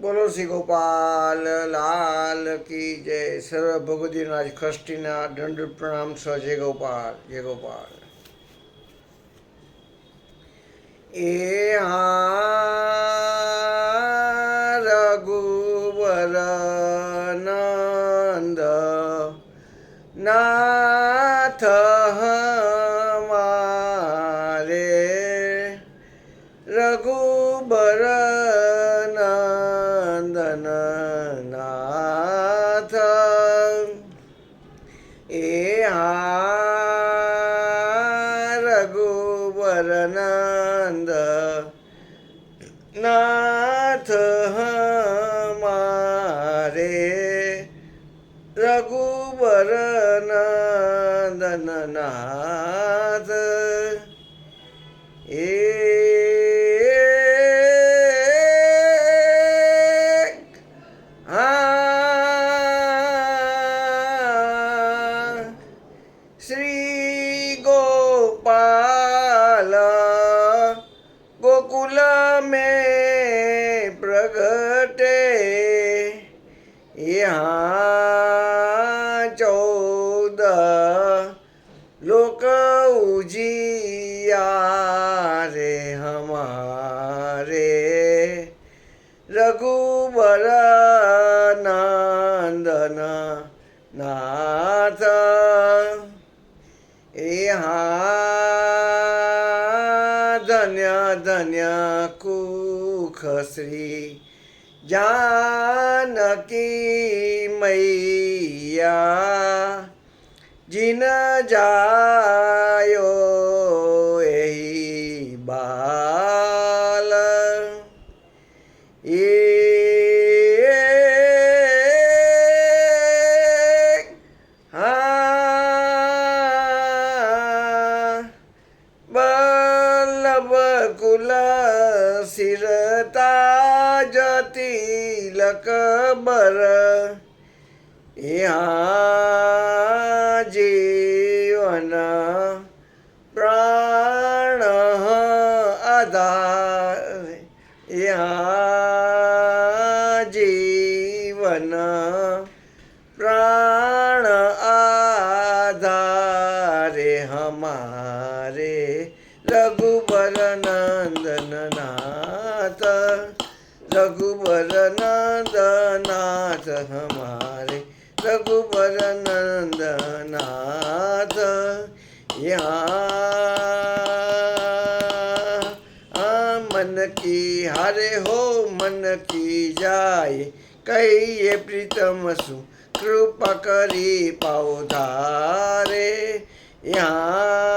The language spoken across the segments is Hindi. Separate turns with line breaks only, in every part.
બોલો શ્રી ગોપાલ, લાલ કી જય. સર્વ ભગવતીના આજ દંડ પ્રણામ સ્વ જય ગોપાલ જય ગોપાલ. એ હા રઘુવર નંદ નાથ હમારે. રઘુબર ए आ रघुवरनंद नाथ हमारे रघुवरनंदन नाथ। ए आ गोकुल में प्रगटे। यहाँ चौदह लोक उजियारे हमारे। रघुबर नंदन नाथ। यहाँ धन्य धन्य कुख श्री जानकी मैया। जिन जायो एही बाल अकबर ह्या जीवन प्राण आधार ह्या जीवन प्राण आधारे हमारे रघुबर नंदन नाथ रघुबर नंदन नाथ हमारे रघुबर नंदन नाथ यहाँ मन की हरे हो, मन की जाए, कहिए प्रीतम सु, कृपा करी पाओ धारे यहाँ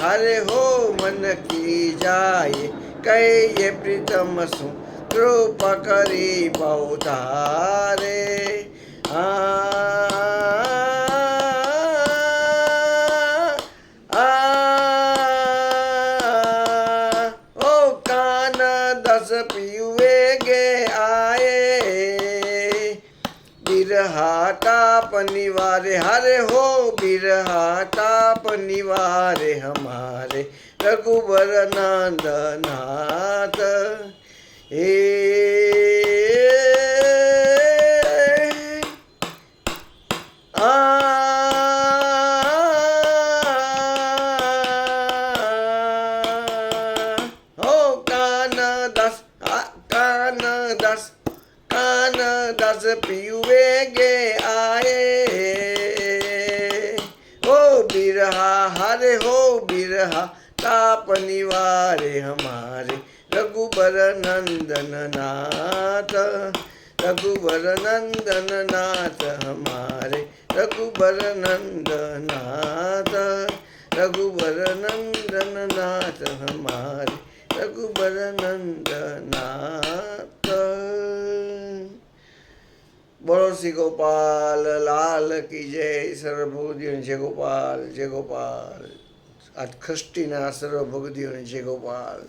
हरे हो मन की जाए कहे प्रीतम सु कृपा करी पाओ धारे आ बिरहा ताप निवारे, हरे हो बिरहा ताप निवारे हमारे रघुबर नंद नाथ ए हो कान दस कान दस कान दस पियुए गे आए। हो बिरहा, हरे हो बिरहा, ताप निवारे हमारे। रघुबर नंदन नाथ, रघुबर नंदन नाथ हमारे। रघुबर नंदन नाथ, रघुबर नंदन नाथ हमारे। रघुबर नंदन नाथ। બોલો શ્રી ગોપાલ, લાલ કી જય સર્વભૂતિઓની જય ગોપાલ જય ગોપાલ. આ ખષ્ટીના સર્વ ભગતીઓની જય ગોપાલ.